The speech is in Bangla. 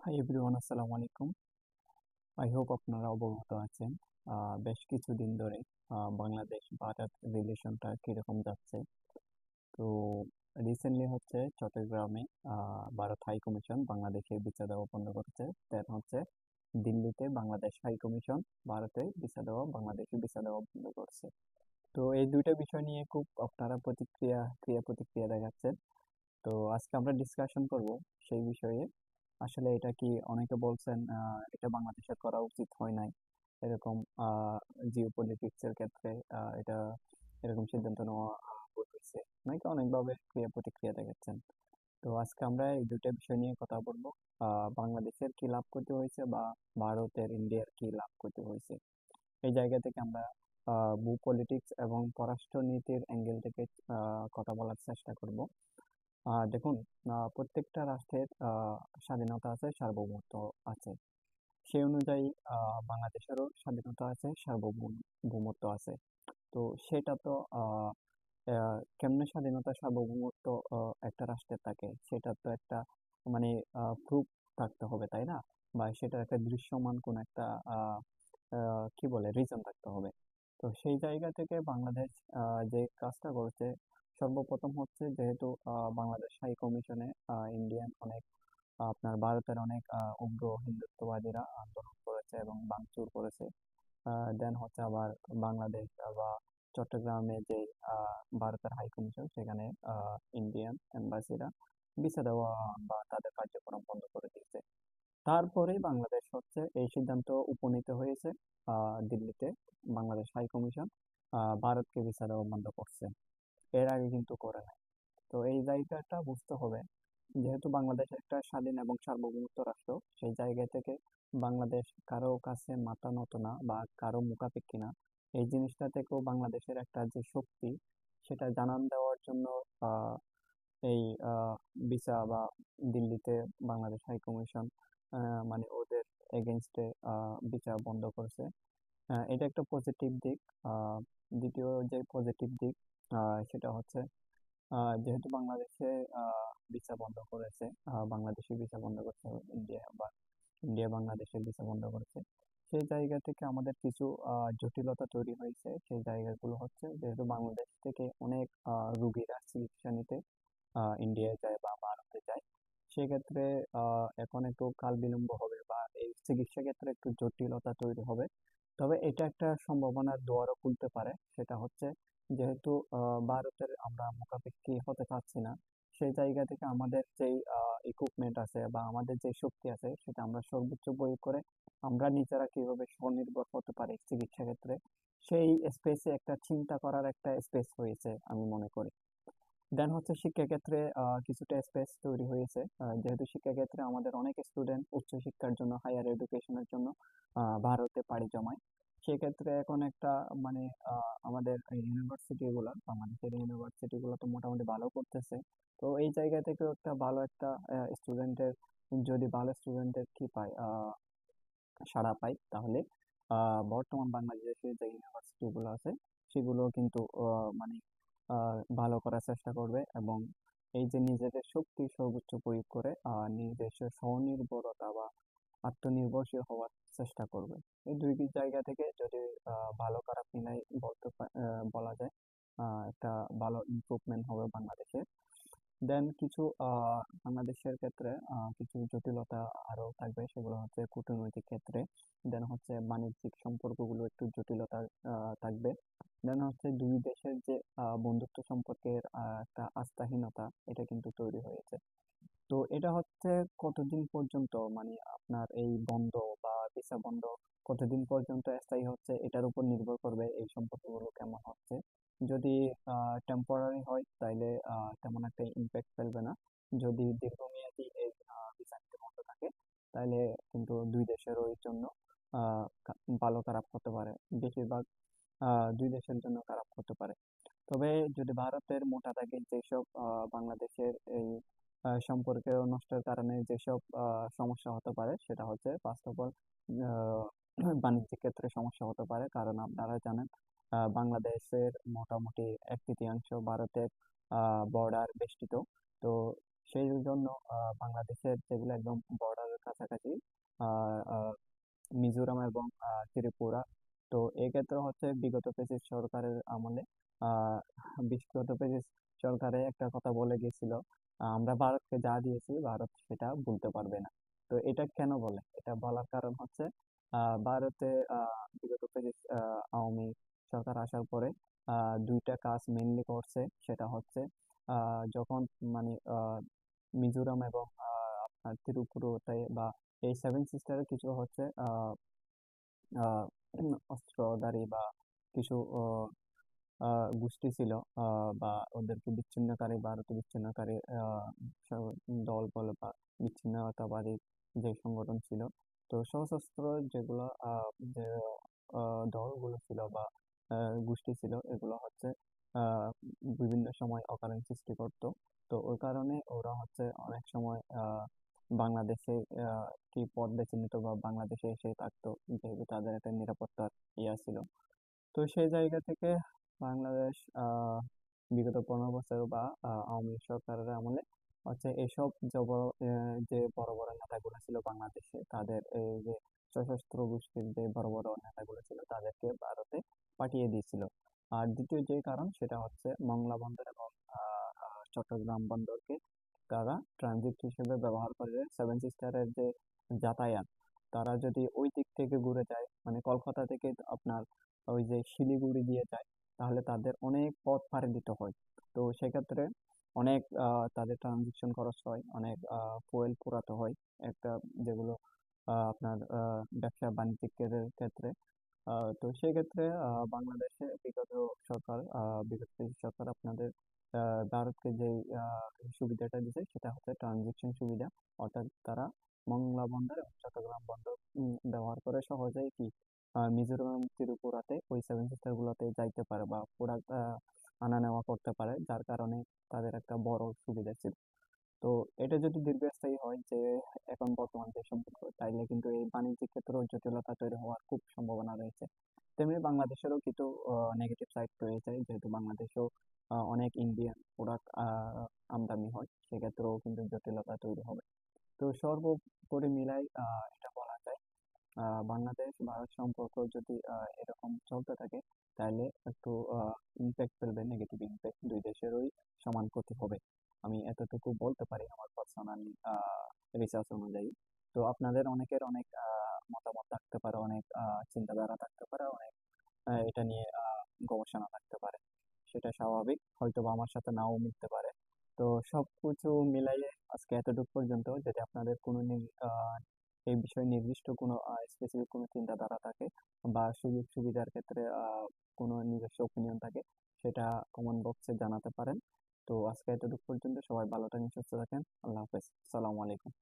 হাই এভরিওয়ান আসসালামু আলাইকুম আই হোপ আপনারা অবগত আছেন। বেশ কিছুদিন ধরে বাংলাদেশ ভারত রিলেশনটা কীরকম যাচ্ছে? তো রিসেন্টলি হচ্ছে চট্টগ্রামে ভারত হাই কমিশন বাংলাদেশে ভিসা দেওয়া বন্ধ করেছে। দেন হচ্ছে দিল্লিতে বাংলাদেশ হাই কমিশন ভারতে ভিসা দেওয়া, বাংলাদেশে ভিসা দেওয়া বন্ধ করছে। তো, এই দুইটা বিষয় নিয়ে খুব আপনারা প্রতিক্রিয়া ক্রিয়া প্রতিক্রিয়া দেখাচ্ছেন। তো, আজকে আমরা ডিসকাশন করব সেই বিষয়ে। আসলে এটা কি অনেকে বলছেন এটা বাংলাদেশের করা উচিত হয় নাই। এরকম জিও পলিটিক্সের ক্ষেত্রে এটা এরকম সিদ্ধান্ত নেওয়া ভুল হয়েছে। অনেকে অনেকভাবে ক্রিয়া প্রতিক্রিয়া দেখাচ্ছেন। তো আজকে আমরা এই দুইটা বিষয় নিয়ে কথা বলব। বাংলাদেশের কি লাভ ক্ষতি হয়েছে বা ভারতের ইন্ডিয়ার কি লাভ ক্ষতি হয়েছে। এই জায়গা থেকে আমরা ভূ পলিটিক্স এবং পররাষ্ট্র নীতির অ্যাঙ্গেল থেকে কথা বলার চেষ্টা করব। দেখুন প্রত্যেকটা রাষ্ট্রের স্বাধীনতা আছে, সার্বভৌমত্ব আছে। সেই অনুযায়ী বাংলাদেশেরও স্বাধীনতা আছে, সার্বভৌমত্ব আছে। তো সেটা তো কেমনে স্বাধীনতা, সার্বভৌমত্ব একটা রাষ্ট্রের থাকে, সেটা তো একটা মানে প্রুফ থাকতে হবে, তাই না? বা সেটার একটা দৃশ্যমান কোন একটা কি বলে রিজন থাকতে হবে। তো সেই জায়গা থেকে বাংলাদেশ যে কাজটা করছে সর্বপ্রথম হচ্ছে যেহেতু বাংলাদেশ হাই কমিশনে ইন্ডিয়ান অনেক আপনার ভারতের অনেক উগ্র হিন্দুত্ববাদীরা আন্দোলন করেছে এবং ভাঙচুর করেছে। দেন হচ্ছে আবার বাংলাদেশ বা চট্টগ্রামে যে ভারতের হাই কমিশন সেখানে ইন্ডিয়ান এম্বাসিরা ভিসা দেওয়া বা তাদের কার্যক্রম বন্ধ করে দিয়েছে। তারপরেই বাংলাদেশ হচ্ছে এই সিদ্ধান্ত উপনীত হয়েছে দিল্লিতে বাংলাদেশ হাই কমিশন ভারতকে ভিসা দেওয়া বন্ধ করছে। এর আগে কিন্তু করে নাই তো এই জায়গাটা বুঝতে হবে, যেহেতু বাংলাদেশ একটা স্বাধীন এবং সার্বভৌমত্ব রাষ্ট্র, সেই জায়গা থেকে বাংলাদেশ কারও কাছে মাথা নত না বা কারও মুখাপেক্ষি না। এই জিনিসটা থেকেও বাংলাদেশের একটা যে শক্তি, সেটা জানান দেওয়ার জন্য এই ভিসা বা দিল্লিতে বাংলাদেশ হাই কমিশন মানে ওদের এগেনস্টে ভিসা বন্ধ করেছে। এটা একটা পজিটিভ দিক। দ্বিতীয় যে পজিটিভ দিক সেটা হচ্ছে যেহেতু বাংলাদেশে ভিসা বন্ধ করেছে বাংলাদেশি ভিসা বন্ধ করেছে ইন্ডিয়া বা ইন্ডিয়া বাংলাদেশের ভিসা বন্ধ করেছে, সেই জায়গা থেকে আমাদের কিছু জটিলতা তৈরি হয়েছে। সেই জায়গাগুলো হচ্ছে যেহেতু বাংলাদেশ থেকে অনেক রুগীরা চিকিৎসা নিতে ইন্ডিয়ায় যায় বা ভারতে যায়, সেক্ষেত্রে এখন একটু কাল বিলম্ব হবে বা এই চিকিৎসা ক্ষেত্রে একটু জটিলতা তৈরি হবে। তবে এটা একটা সম্ভাবনার দুয়ারও খুলতে পারে, সেটা হচ্ছে যেহেতু ভারতের আমরা মুখাপেক্ষী হতে পারছি না, সেই জায়গা থেকে আমাদের যেই ইকুইপমেন্ট আছে বা আমাদের যে শক্তি আছে সেটা আমরা সর্বোচ্চ প্রয়োগ করে আমরা নিজেরা কীভাবে স্বনির্ভর হতে পারি চিকিৎসা ক্ষেত্রে, সেই স্পেসে একটা চিন্তা করার একটা স্পেস হয়েছে আমি মনে করি। দেন হচ্ছে শিক্ষাক্ষেত্রে কিছুটা স্পেস তৈরি হয়েছে যেহেতু শিক্ষাক্ষেত্রে আমাদের অনেক স্টুডেন্ট উচ্চশিক্ষার জন্য হায়ার এডুকেশনের জন্য ভারতে পাড়ি জমায়। সেক্ষেত্রে এখন একটা মানে আহ, আমাদের ইউনিভার্সিটি গুলো বাংলাদেশের ইউনিভার্সিটি গুলো তো মোটামুটি ভালো করতেছে। তো এই জায়গা থেকে একটা ভালো একটা স্টুডেন্টের যদি ভালো স্টুডেন্টের কি পায় আহ, সাড়া পায় তাহলে আহ, বর্তমান বাংলাদেশের যে ইউনিভার্সিটি গুলো আছে সেগুলো কিন্তু মানে আহ, ভালো করার চেষ্টা করবে এবং এই যে নিজেদের শক্তি সর্বোচ্চ প্রয়োগ করে আহ, নিজস্ব স্বনির্ভরতা বা আত্মনির্ভরশীল হওয়ার চেষ্টা করবে। এই দুই জায়গা থেকে যদি ভালো খারাপ মিলাই বলতে বলা যায় একটা ভালো ইমপ্রুভমেন্ট হবে বাংলাদেশে। দেন কিছু বাংলাদেশের ক্ষেত্রে কিছু জটিলতা আরও থাকবে, সেগুলো হচ্ছে কূটনৈতিক ক্ষেত্রে। দেন হচ্ছে বাণিজ্যিক সম্পর্কগুলো একটু জটিলতা থাকবে। দেন হচ্ছে দুই দেশের যে বন্ধুত্ব সম্পর্কের একটা আস্থাহীনতা, এটা কিন্তু তৈরি হয়েছে তো এটা হচ্ছে কতদিন পর্যন্ত? মানে আপনার এই বন্ধ বা ভিসা বন্ধ কতদিন পর্যন্ত স্থায়ী হচ্ছে? এটার উপর নির্ভর করবে এই সম্পর্কগুলো কেমন হচ্ছে। যদি টেম্পোরারি হয় তাইলে তেমন একটা ইম্প্যাক্ট ফেলবে না। যদি দীর্ঘমেয়াদী এই ভিসা নিতে বন্ধ থাকে তাহলে কিন্তু দুই দেশেরই জন্য আহ, ভালো খারাপ হতে পারে। বেশিরভাগ দুই দেশের জন্য খারাপ হতে পারে। তবে যদি ভারতের মোটা দাগে যেসব বাংলাদেশের এই সম্পর্কে নষ্টের কারণে যেসব সমস্যা হতে পারে, সেটা হচ্ছে ফার্স্ট অফ অল বাণিজ্যিক ক্ষেত্রে সমস্যা হতে পারে। কারণ আপনারা জানেন বাংলাদেশের মোটামুটি এক তৃতীয়াংশ ভারতের বর্ডার বেষ্টিত। তো সেই জন্য বাংলাদেশের যেগুলো একদম বর্ডারের কাছাকাছি মিজোরাম এবং ত্রিপুরা, তো এক্ষেত্রে হচ্ছে বিগত ফেসিস সরকারের আমলে বিগত ফেসিস সরকারে একটা কথা বলে গেছিল আমরা ভারতকে যা দিয়েছি, ভারত সেটা ভুলতে পারবে না। তো এটা কেন বলে? এটা বলার কারণ হচ্ছে আহ ভারতে বিগত আওয়ামী সরকার আসার পরে দুইটা কাজ মেনলি করছে। সেটা হচ্ছে যখন মানে মিজোরাম এবং আপনার ত্রিপুরাতে বা এই সেভেন সিস্টারের কিছু হচ্ছে অস্ত্রধারী বা কিছু গোষ্ঠী ছিল বা ওদেরকে বিচ্ছিন্নকারী, ভারত বিচ্ছিন্নকারী দল বলে বা বিচ্ছিন্নতাবাদী যে সংগঠন ছিল, তো সশস্ত্র যেগুলো দলগুলো ছিল বা গোষ্ঠী ছিল, এগুলো হচ্ছে বিভিন্ন সময় অকারণ সৃষ্টি করতো। তো ওই কারণে ওরা হচ্ছে অনেক সময় বাংলাদেশে কি পথ বেছে নিত বা বাংলাদেশে এসে থাকতো, যেহেতু তাদের একটা নিরাপত্তার ইয়া ছিল। তো সেই জায়গা থেকে বাংলাদেশ বিগত পনেরো বছর বা আওয়ামী লীগ সরকারের আমলে হচ্ছে এইসব যে বড় বড় বড় নেতাগুলো ছিল বাংলাদেশে, তাদের এই যে সশস্ত্র গোষ্ঠীর যে বড় বড় নেতাগুলো ছিল, তাদেরকে ভারতে পাঠিয়ে দিয়েছিল। আর দ্বিতীয় যে কারণ, সেটা হচ্ছে মংলা বন্দর এবং চট্টগ্রাম বন্দরকে তারা ট্রানজিট হিসেবে ব্যবহার করে। সেভেন সিস্টারের যে যাতায়াত, তারা যদি ওই দিক থেকে ঘুরে যায় মানে কলকাতা থেকে আপনার ওই যে শিলিগুড়ি দিয়ে যায় তাহলে তাদের অনেক পথ পাড়ি দিতে হয়। তো সেক্ষেত্রে অনেক তাদের ট্রানজিকশন খরচ হয়, অনেক ফুয়েল পোড়াতে হয় একটা, যেগুলো আপনার ব্যবসা বাণিজ্যিকের ক্ষেত্রে। তো সেক্ষেত্রে বাংলাদেশে বিগত সরকার বিগত সরকার আপনাদের ভারতকে যে সুবিধাটা দিছে সেটা হচ্ছে ট্রানজেকশন সুবিধা। অর্থাৎ তারা মংলা বন্দর চট্টগ্রাম বন্দর ব্যবহার করে সহজেই কি মিজোরাম ত্রিপুরাতে ওই সেভেন সিস্টার গুলোতে যাইতে পারে বা প্রোডাক্ট আনা নেওয়া করতে পারে, যার কারণে তাদের একটা বড় সুবিধা ছিল। তো এটা যদি দীর্ঘস্থায়ী হয় যে এখন বর্তমান যে সম্পর্ক, তাইলে কিন্তু এই বাণিজ্যিক ক্ষেত্রেও জটিলতা তৈরি হওয়ার খুব সম্ভাবনা রয়েছে। তেমনি বাংলাদেশেরও কিছু নেগেটিভ সাইড রয়েছে যেহেতু বাংলাদেশেও অনেক ইন্ডিয়ান প্রোডাক্ট আমদানি হয়, সেক্ষেত্রেও কিন্তু জটিলতা তৈরি হবে। তো সর্বোপরি মিলাই আহ, এটা বলা যায় আহ, বাংলাদেশ ভারত সম্পর্ক যদি এরকম চলতে থাকে, তাহলে একটু ইম্প্যাক্ট ফেলবে নেগেটিভ ইম্প্যাক্ট দুই দেশেরই সমান ক্ষতি হবে। আমি এতটুকু বলতে পারি আমার পার্সোনাল রিসার্চ অনুযায়ী। তো আপনাদের অনেকের অনেক মতামত থাকতে পারে, অনেক চিন্তাধারা থাকতে পারে, অনেক এটা নিয়ে গবেষণা থাকতে পারে। সেটা স্বাভাবিক হয়তো বা আমার সাথে নাও মিলতে পারে। তো সবকিছু মিলাইয়ে আজকে এতটুকু পর্যন্ত। যদি আপনাদের কোনো এই বিষয়ে নির্দিষ্ট কোনো স্পেসিফিক কোনো চিন্তাধারা থাকে বা সুযোগ সুবিধার ক্ষেত্রে কোনো নিজস্ব ওপিনিয়ন থাকে সেটা কমেন্ট বক্সে জানাতে পারেন। তো আজকে এতটুকু পর্যন্ত সবাই ভালো থাকেন, সুস্থ থাকেন। আল্লাহ হাফেজ। আসসালামু আলাইকুম।